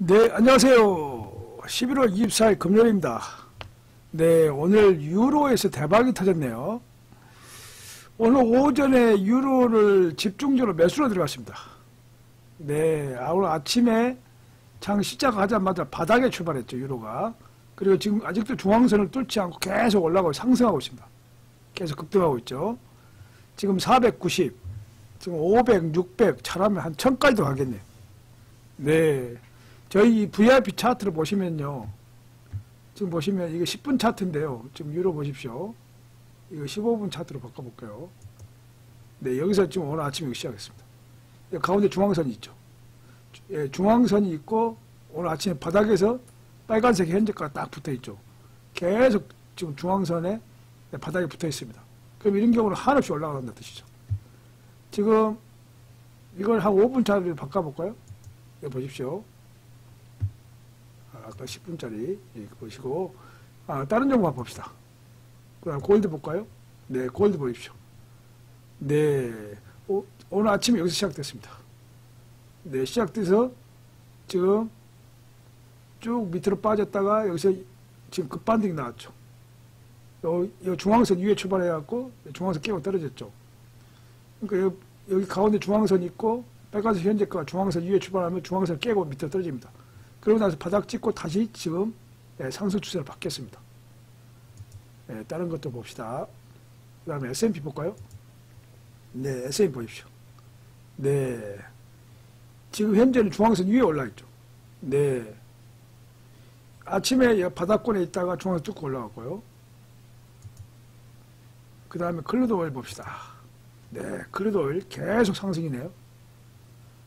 네, 안녕하세요. 11월 24일 금요일입니다. 네, 오늘 유로에서 대박이 터졌네요. 오늘 오전에 유로를 집중적으로 매수로 들어갔습니다. 네, 아, 오늘 아침에 장 시작하자마자 바닥에 출발했죠, 유로가. 그리고 지금 아직도 중앙선을 뚫지 않고 계속 올라가고 상승하고 있습니다. 계속 급등하고 있죠. 지금 490, 지금 500, 600, 잘하면 한 1000까지도 가겠네요. 네. 저희 VIP 차트를 보시면요. 지금 보시면 이게 10분 차트인데요. 지금 유로 보십시오. 이거 15분 차트로 바꿔볼까요? 네, 여기서 지금 오늘 아침에 시작했습니다. 가운데 중앙선이 있죠. 예, 중앙선이 있고 오늘 아침에 바닥에서 빨간색 현재가 딱 붙어 있죠. 계속 지금 중앙선에 바닥에 붙어 있습니다. 그럼 이런 경우는 한없이 올라간다는 뜻이죠. 지금 이걸 한 5분 차트로 바꿔볼까요? 여기 보십시오. 아까 10분짜리 보시고 아, 다른 종목 봅시다. 그다음 골드 볼까요? 네, 골드 보십시오. 네, 오, 오늘 아침에 여기서 시작됐습니다. 네, 시작돼서 지금 쭉 밑으로 빠졌다가 여기서 지금 급반등이 나왔죠. 요, 요 중앙선 위에 출발해갖고 중앙선 깨고 떨어졌죠. 그러니까 여기, 여기 가운데 중앙선 있고 빨간색 현재가 중앙선 위에 출발하면 중앙선 깨고 밑으로 떨어집니다. 그러고 나서 바닥 찍고 다시 지금 예, 상승 추세로 바뀌었습니다. 예, 다른 것도 봅시다. 그 다음에 S&P 볼까요? 네, S&P 보십시오. 네. 지금 현재는 중앙선 위에 올라 있죠. 네. 아침에 바닥권에 있다가 중앙선 쭉 올라갔고요. 그 다음에 클루드 오일 봅시다. 네, 클루드 오일 계속 상승이네요.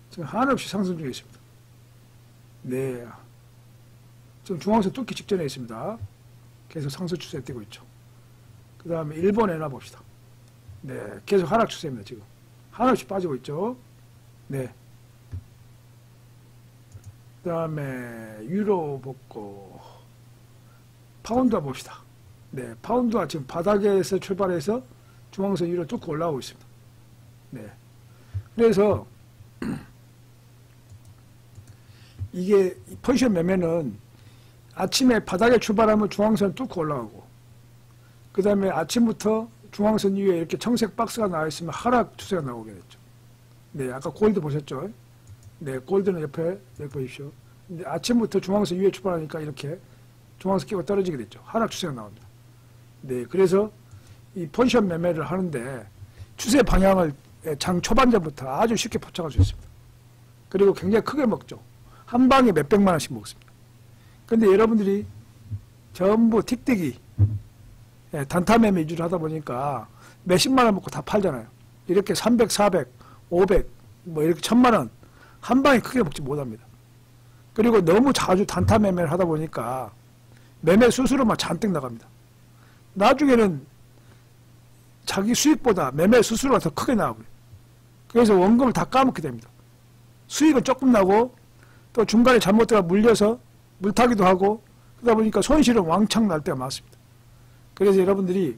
지금 한없이 상승 중에 있습니다. 네. 지금 중앙선 뚫기 직전에 있습니다. 계속 상승 추세 띄고 있죠. 그 다음에 일본 엔화 봅시다. 네. 계속 하락 추세입니다, 지금. 한없이 빠지고 있죠. 네. 그 다음에 유로 복고 파운드 봅시다. 네. 파운드가 지금 바닥에서 출발해서 중앙선 위로 뚫고 올라오고 있습니다. 네. 그래서 이게 포지션 매매는 아침에 바닥에 출발하면 중앙선 뚫고 올라가고 그 다음에 아침부터 중앙선 위에 이렇게 청색 박스가 나와 있으면 하락 추세가 나오게 됐죠. 네, 아까 골드 보셨죠? 네, 골드는 옆에 여기 보십시오. 근데 아침부터 중앙선 위에 출발하니까 이렇게 중앙선 끼고 떨어지게 됐죠. 하락 추세가 나옵니다. 네, 그래서 이 포지션 매매를 하는데 추세 방향을 장 초반전부터 아주 쉽게 포착할 수 있습니다. 그리고 굉장히 크게 먹죠. 한 방에 몇백만 원씩 먹습니다. 근데 여러분들이 전부 틱틱이 예, 단타 매매 위주로 하다 보니까 몇십만 원 먹고 다 팔잖아요. 이렇게 300, 400, 500, 뭐 이렇게 천만 원 한 방에 크게 먹지 못합니다. 그리고 너무 자주 단타 매매를 하다 보니까 매매 수수료만 잔뜩 나갑니다. 나중에는 자기 수익보다 매매 수수료가 더 크게 나오고요. 그래서 원금을 다 까먹게 됩니다. 수익은 조금 나고 또 중간에 잘못되가 물려서 물타기도 하고 그러다 보니까 손실은 왕창 날 때가 많습니다. 그래서 여러분들이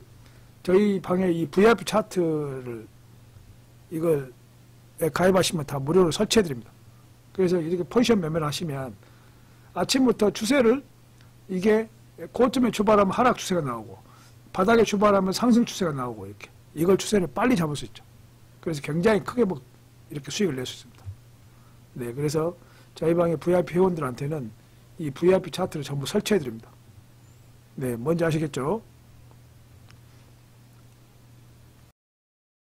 저희 방에 이 VIP 차트를 이걸 가입하시면 다 무료로 설치해 드립니다. 그래서 이렇게 포지션 매매를 하시면 아침부터 추세를 이게 고점에 출발하면 하락 추세가 나오고 바닥에 출발하면 상승 추세가 나오고 이렇게 이걸 추세를 빨리 잡을 수 있죠. 그래서 굉장히 크게 뭐 이렇게 수익을 낼 수 있습니다. 네, 그래서 저희 방의 VIP 회원들한테는 이 VIP 차트를 전부 설치해 드립니다. 네, 뭔지 아시겠죠?